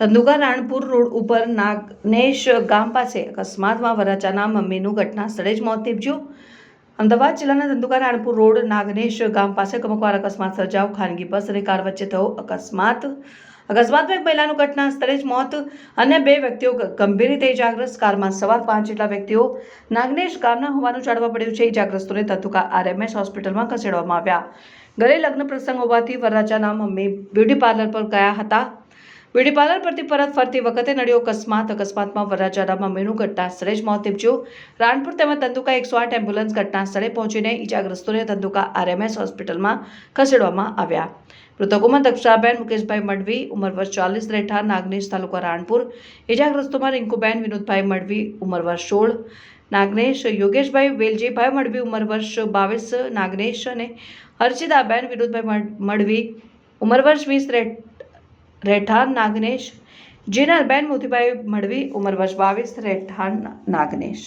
Dhandhuka Ranpur road ઉપર નાગનેશ ગામ પાસે અકસ્માતમાં વરાચાના મમ્મીનું ઘટના સ્થળે જ મોત નીપજ્યું. અમદાવાદ જિલ્લાના ધંધુકા રાણપુર રોડ નાગનેશ ગામ પાસે કમકવાર અકસ્માત સર્જાવ ખાનગી બસ અને કાર વચ્ચે થયો અકસ્માત. અકસ્માતમાં એક મહિલાનું ઘટના સ્થળે જ મોત અન્ય બે વ્યક્તિઓ ગંભીર રીતે ઇજાગ્રસ્ત. કારમાં સવાર પાંચ જેટલા વ્યક્તિઓ નાગનેશ ગામના હોવાનું જાણવા પડ્યું છે. ઇજાગ્રસ્તોને ધંધુકા આરએમએસ હોસ્પિટલમાં ખસેડવામાં આવ્યા. ઘરે લગ્ન પ્રસંગ હોવાથી વરરાજાના મમ્મી બ્યુટી પાર્લર પર ગયા હતા. બ્યુટી પાર્લર પરથી પરત ફરતી વખતે નડ્યો અકસ્માત, અકસ્માતમાં વરરાજાના મેણુ ઘટના સ્થળે જ મોત નીપજ્યું. રાણપુર તેમજ તંદુકા એકસો આઠ એમ્બ્યુલન્સ ઘટના સ્થળે પહોંચીને ઇજાગ્રસ્તોને તંદુકા આરએમએસ હોસ્પિટલમાં ખસેડવામાં આવ્યા. મૃતકોમાં દક્ષાબેન, મુકેશભાઈ મડવી ઉંમર વર્ષ ચાલીસ રહેઠાર નાગનેશ તાલુકા રાણપુર ઇજાગ્રસ્તોમાં રિંકુબેન, વિનોદભાઈ મડવી ઉંમર વર્ષ સોળ, નાગનેશ, યોગેશભાઈ, વેલજીભાઈ મડવી ઉંમર વર્ષ બાવીસ, નાગનેશ અને હર્ષિદાબેન વિનોદભાઈ મડવી ઉંમર વર્ષ વીસ રહેઠાર નાગનેશ જીનલબેન મોતીભાઈ મળવી ઉંમર વર્ષ બાવીસ રહેઠાણ નાગનેશ.